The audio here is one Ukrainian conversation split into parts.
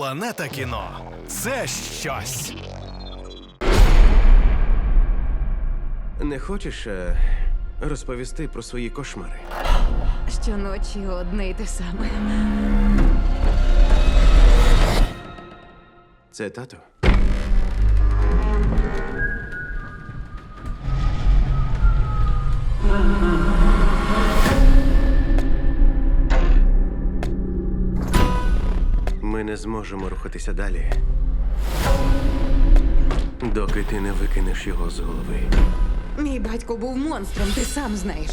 Планета кіно це щось. Не хочеш е, розповісти про свої кошмари? Щоночі одне й те саме. Це тато. Ми не зможемо рухатися далі, доки ти не викинеш його з голови. Мій батько був монстром, ти сам знаєш.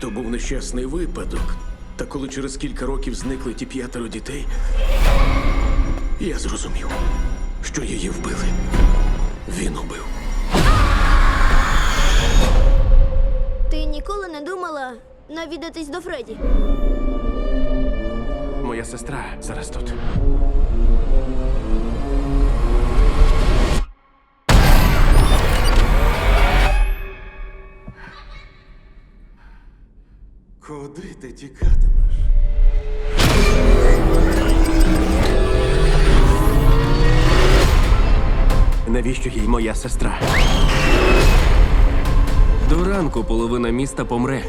То був нещасний випадок. Та коли через кілька років зникли ті п'ятеро дітей, я зрозумів, що її вбили. Він убив. Ти ніколи не думала навідатись до Фредді? Моя сестра зараз тут. Куди ти тікатимеш? Навіщо їй моя сестра? До ранку половина міста помре.